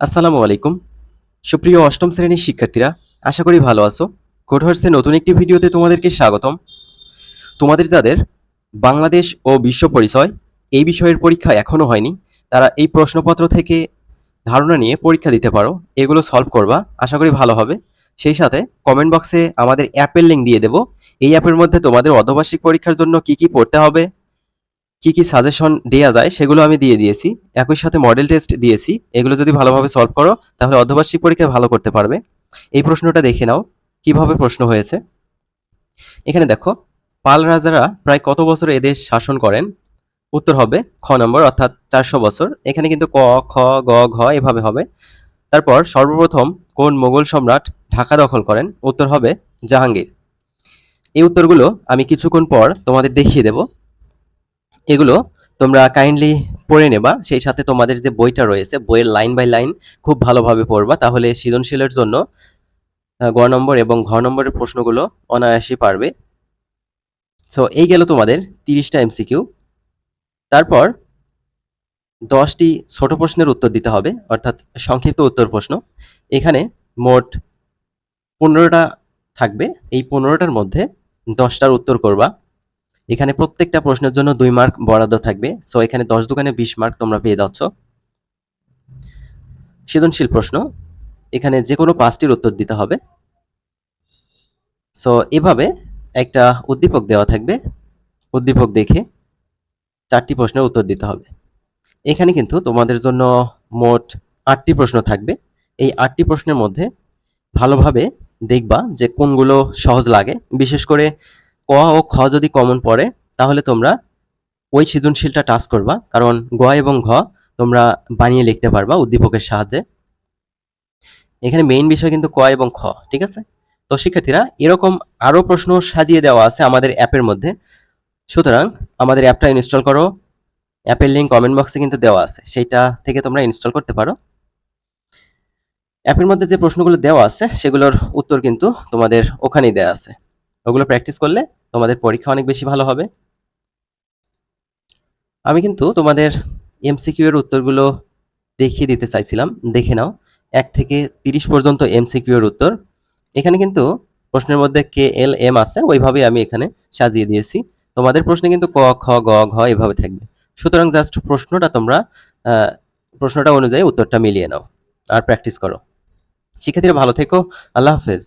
আসসালামু আলাইকুম। সুপ্রিয় অষ্টম শ্রেণির শিক্ষার্থীরা, আশা করি ভালো আছো। কোডহার্সের নতুন একটি ভিডিওতে তোমাদেরকে স্বাগতম। তোমাদের যাদের বাংলাদেশ ও বিশ্ব পরিচয় এই বিষয়ের পরীক্ষা এখনও হয়নি, তারা এই প্রশ্নপত্র থেকে ধারণা নিয়ে পরীক্ষা দিতে পারো। এগুলো সলভ করবা, আশা করি ভালো হবে। সেই সাথে কমেন্ট বক্সে আমাদের অ্যাপের লিঙ্ক দিয়ে দেবো। এই অ্যাপের মধ্যে তোমাদের অর্ধবার্ষিক পরীক্ষার জন্য কি কি পড়তে হবে কি কি সাজেশন দেওয়া যায় সেগুলো আমি দিয়ে দিয়েছি। একই সাথে মডেল টেস্ট দিয়েছি। এগুলো যদি ভালোভাবে সলভ করো, তাহলে অর্ধবার্ষিক পরীক্ষায় ভালো করতে পারবে। এই প্রশ্নটা দেখে নাও, কীভাবে প্রশ্ন হয়েছে। এখানে দেখো, পাল রাজারা প্রায় কত বছর এদেশ শাসন করেন? উত্তর হবে খ নম্বর, অর্থাৎ চারশো বছর। এখানে কিন্তু ক, খ, গ, ঘ এভাবে হবে। তারপর সর্বপ্রথম কোন মোগল সম্রাট ঢাকা দখল করেন? উত্তর হবে জাহাঙ্গীর। এই উত্তরগুলো আমি কিছুক্ষণ পর তোমাদের দেখিয়ে দেব। এগুলো তোমরা কাইন্ডলি পড়ে নেবা। সেই সাথে তোমাদের যে বইটা রয়েছে, বইয়ের লাইন বাই লাইন খুব ভালোভাবে পড়বা। তাহলে সৃজনশীলের জন্য গ নম্বর এবং ঘ নম্বরের প্রশ্নগুলো অনায়াসই পারবে। সো এই গেল তোমাদের তিরিশটা এমসিকিউ তারপর দশটি ছোট প্রশ্নের উত্তর দিতে হবে, অর্থাৎ সংক্ষিপ্ত উত্তর প্রশ্ন। এখানে মোট পনেরোটা থাকবে। এই পনেরোটার মধ্যে দশটার উত্তর করবা। এখানে প্রত্যেকটা প্রশ্নের জন্য দুই মার্ক বরাদ্দ থাকবে। সো এখানে দশ দোকানে বিশ মার্ক তোমরা পেয়ে যাচ্ছ। সৃজনশীল প্রশ্ন। এখানে যে কোনো পাঁচটির উত্তর দিতে হবে। সো এভাবে একটা উদ্দীপক দেওয়া থাকবে। উদ্দীপক দেখে চারটি প্রশ্নের উত্তর দিতে হবে। এখানে কিন্তু তোমাদের জন্য মোট আটটি প্রশ্ন থাকবে। এই আটটি প্রশ্নের মধ্যে ভালোভাবে দেখবা যে কোনগুলো সহজ লাগে। বিশেষ করে ক ও খ যদি কমন পড়ে, তাহলে তোমরা ওই সৃজনশীলটা টাচ করবা। কারণ গ এবং ঘ তোমরা বানিয়ে লিখতে পারবা উদ্দীপকের সাহায্যে। এখানে মেইন বিষয় কিন্তু ক এবং খ, ঠিক আছে? তো শিক্ষার্থীরা, এরকম আরও প্রশ্ন সাজিয়ে দেওয়া আছে আমাদের অ্যাপের মধ্যে। সুতরাং আমাদের অ্যাপটা ইনস্টল করো। অ্যাপের লিঙ্ক কমেন্ট বক্সে কিন্তু দেওয়া আছে। সেইটা থেকে তোমরা ইনস্টল করতে পারো। অ্যাপের মধ্যে যে প্রশ্নগুলো দেওয়া আছে, সেগুলোর উত্তর কিন্তু তোমাদের ওখানেই দেওয়া আছে। ওগুলো প্র্যাকটিস করলে তোমাদের পরীক্ষা অনেক বেশি ভালো হবে। আমি কিন্তু তোমাদের এমসিকিউ এর উত্তরগুলো দেখিয়ে দিতে চাইছিলাম, দেখে নাও। এক থেকে তিরিশ পর্যন্ত এমসিকিউ এর উত্তর। এখানে কিন্তু প্রশ্নের মধ্যে কে এল এম আছে, ওইভাবেই আমি এখানে সাজিয়ে দিয়েছি। তোমাদের প্রশ্নে কিন্তু ক, খ, গ, ঘ এভাবে থাকবে। সুতরাং জাস্ট প্রশ্নটা তোমরা প্রশ্নটা অনুযায়ী উত্তরটা মিলিয়ে নাও আর প্র্যাকটিস করো। শিক্ষার্থীরা ভালো থেকো, আল্লাহ হাফেজ।